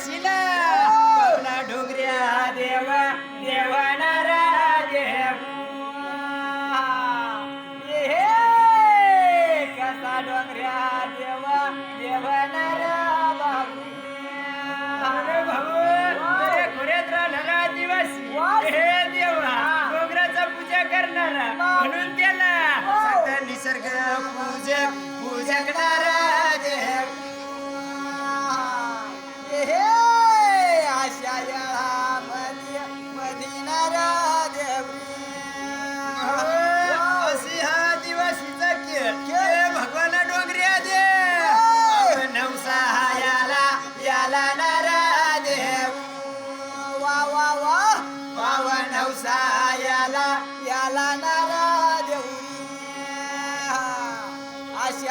पवना डोंगऱ्या देवा देवानारा देव हे कसा डोंगऱ्या देवा बाबू भाऊ अरे खोऱ्यात राहणारा आदिवासी. हे देवा डोंगराचा पूजा करणारा. म्हणून त्याला निसर्ग पूजक पूजकणारा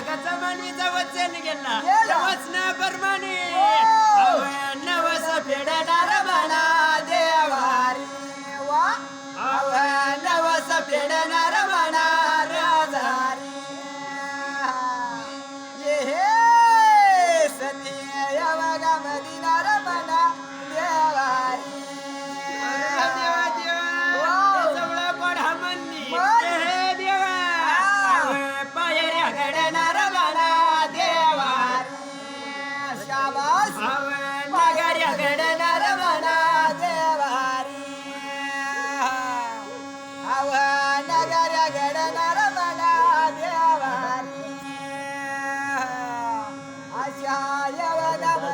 कच्च्या धागाचा जवळ वचन गेला.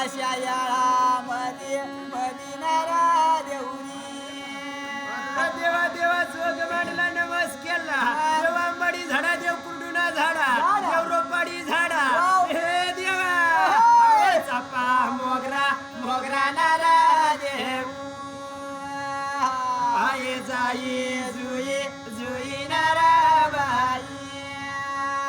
अशा याळामध्ये मदिनारा देवरी देवा देवा जोग मांडला नमस केला. देवा मडी झाडा देव कुरडुना झाडा देव रोपाडी झाडा. हे देवा. चापा मोगरा मोगरा नारा देव आये जाई जुई